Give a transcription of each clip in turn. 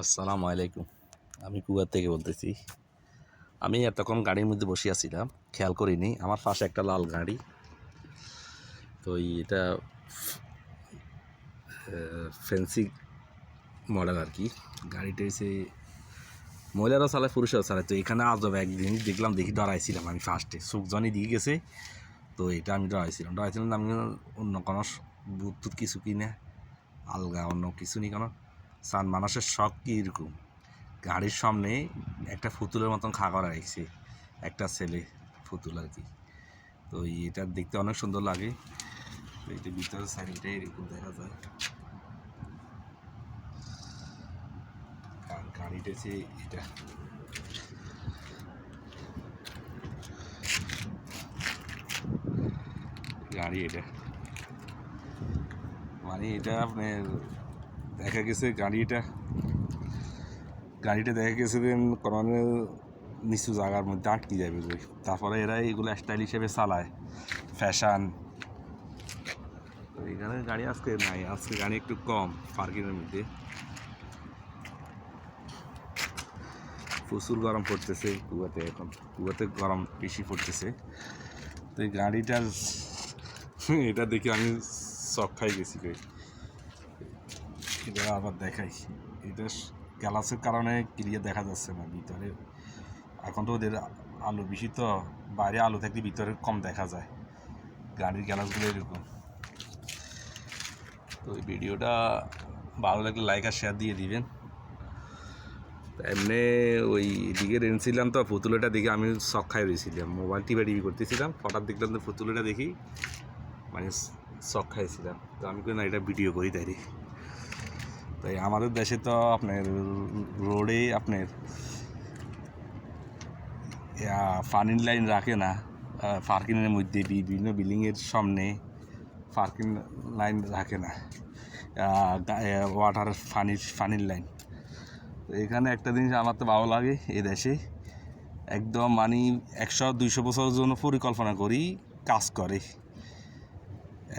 আসসালামু আলাইকুম। আমি কুয়ার থেকে বলতেছি। আমি এতক্ষণ গাড়ির মধ্যে বসে আছিলাম, খেয়াল করিনি। আমার পাশে একটা লাল গাড়ি। তো এটা ফেন্সি মডেল আর কি। গাড়িটা হচ্ছে মহিলারাও চালায় পুরুষরাও চালায় তো এখানে আজব একদিন দেখলাম, দেখি ডরাইছিলাম আমি ফার্স্টে সুখজনই দিয়ে গেছে। তো এটা আমি ডরাইছিলাম। ডরাইছিলাম আমি অন্য কোনো বুদ্ধ কিছু কিনে, আলগা অন্য কিছু নি কোনো। সান মানুষের শখ কি এরকম? গাড়ির সামনে একটা ফুতুলের মতন খা করা রেখেছে, একটা ছেলে ফুতুল আর কি। তো এটা দেখতে অনেক সুন্দর লাগে। তো এটা ভিতরের সাইডটা এরকম দেখা যায়। গাড়িটা হচ্ছে এটা। গাড়ি এটা। মানে এটা আপনার দেখা গেছে গাড়িটা গাড়িটা দেখা গেছে যে কোনো নিচু জায়গার মধ্যে আটকে যাবে তারপরে এরা এগুলো স্টাইল হিসেবে চালায় ফ্যাশান এখানে গাড়ি আজকে নাই, আজকে গাড়ি একটু কম পার্কিংয়ের মধ্যে। প্রচুর গরম পড়তেছে কুয়াতে এখন, কুয়াতে গরম বেশি পড়তেছে। তো এই গাড়িটার, এটা দেখে আমি শখ খাই গেছি এটা আবার দেখাই এটা গ্যালাসের কারণে ক্লিয়ার দেখা যাচ্ছে না, ভিতরে। এখন তো ওদের আলো বেশি তো, বাইরে আলো থাকলে ভিতরে কম দেখা যায়। গাড়ির গ্যালাসগুলো এরকম। তো এই ভিডিওটা ভালো লাগলে লাইক আর শেয়ার দিয়ে দিবেন। এমনি ওই দিকে রেনছিলাম তো পুতুলেটা দেখে আমি শখ খাই রয়েছিলাম। মোবাইল টিভি টিভি করতেছিলাম, হঠাৎ দেখলাম তো পুতুলেটা দেখি মানে শখ খাইছিলাম। তো আমি না, এটা ভিডিও করি তাই তাই আমাদের দেশে তো আপনার রোডে আপনার ফানির লাইন রাখে না। পার্কিংয়ের মধ্যে বিভিন্ন বিল্ডিংয়ের সামনে পার্কিং লাইন রাখে না। ওয়াটার ফানির ফানির লাইন এখানে একটা জিনিস আমার তো ভালো লাগে এ দেশে। একদম মানে একশো দুইশো বছরের জন্য পরিকল্পনা করি, কাজ করে।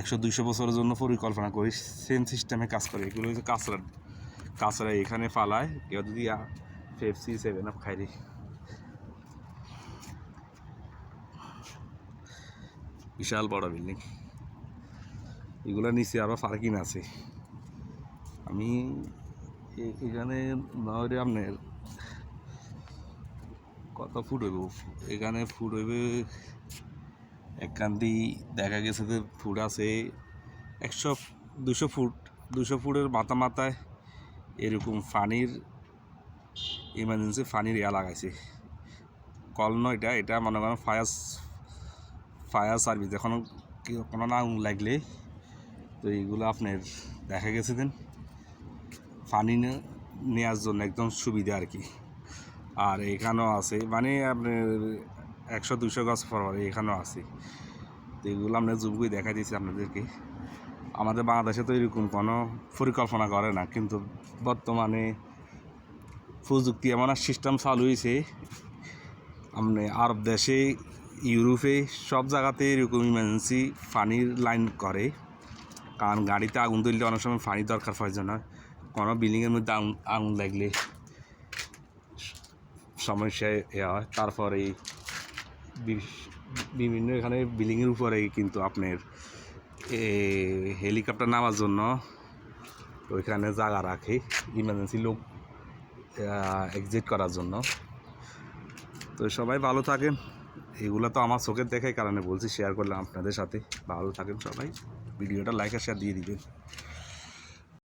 একশো দুইশো বছরের জন্য পরিকল্পনা করি সেম সিস্টেমে কাজ করে। এগুলো হচ্ছে কাঁচরা কাঁচরা এখানে ফালায় কেউ যদি পেপসি সেভেন আপ খাই বিশাল বড় বিল্ডিং এগুলোর নিচে আরও পার্কিং আছে। আমি এখানে নয় আপনার কত ফুট হইব? এখানে ফুট হইবে একখান্তি দেখা গেছে যে ফুট আছে একশো, দুশো ফুট, দুশো ফুটের মাথা মাথায় এরকম ফানির ইমার্জেন্সি ফানির ইয়া লাগাইছে। কল নয় এটা এটা মনে করেন ফায়ার ফায়ার সার্ভিস এখন কোনো না লাগলে তো এইগুলো আপনার দেখা গেছে দিন। পানি নেওয়ার জন্য একদম সুবিধা আর কি। আর এখানেও আছে মানে আপনার একশো দুশো গাছ ফরওয়ার এখানেও আছে। তো এগুলো আমরা করে দেখা দিয়েছি আপনাদেরকে। আমাদের বাংলাদেশে তো এরকম কোনো পরিকল্পনা করে না, কিন্তু বর্তমানে প্রযুক্তি এমন এক সিস্টেম চালু হয়েছে। আপনি আরব দেশে, ইউরোপে সব জায়গাতে এরকম ইমার্জেন্সি পানির লাইন করে। কারণ গাড়িতে আগুন তুললে অনেক সময় পানি দরকার হয় কোনো বিল্ডিংয়ের মধ্যে আগুন আগুন লাগলে সমস্যায় হয়। তারপরে বিভিন্ন এখানে বিল্ডিংয়ের উপরে কিন্তু আপনার হেলিকপ্টার নামার জন্য ওইখানে জায়গা রাখে ইমার্জেন্সি লোক এক্সিট করার জন্য। তো সবাই ভালো থাকেন। এগুলো তো আমার চোখের দেখাই কারণে বলছি শেয়ার করলাম আপনাদের সাথে। ভালো থাকেন সবাই। ভিডিওটা লাইক আর শেয়ার দিয়ে দিবেন।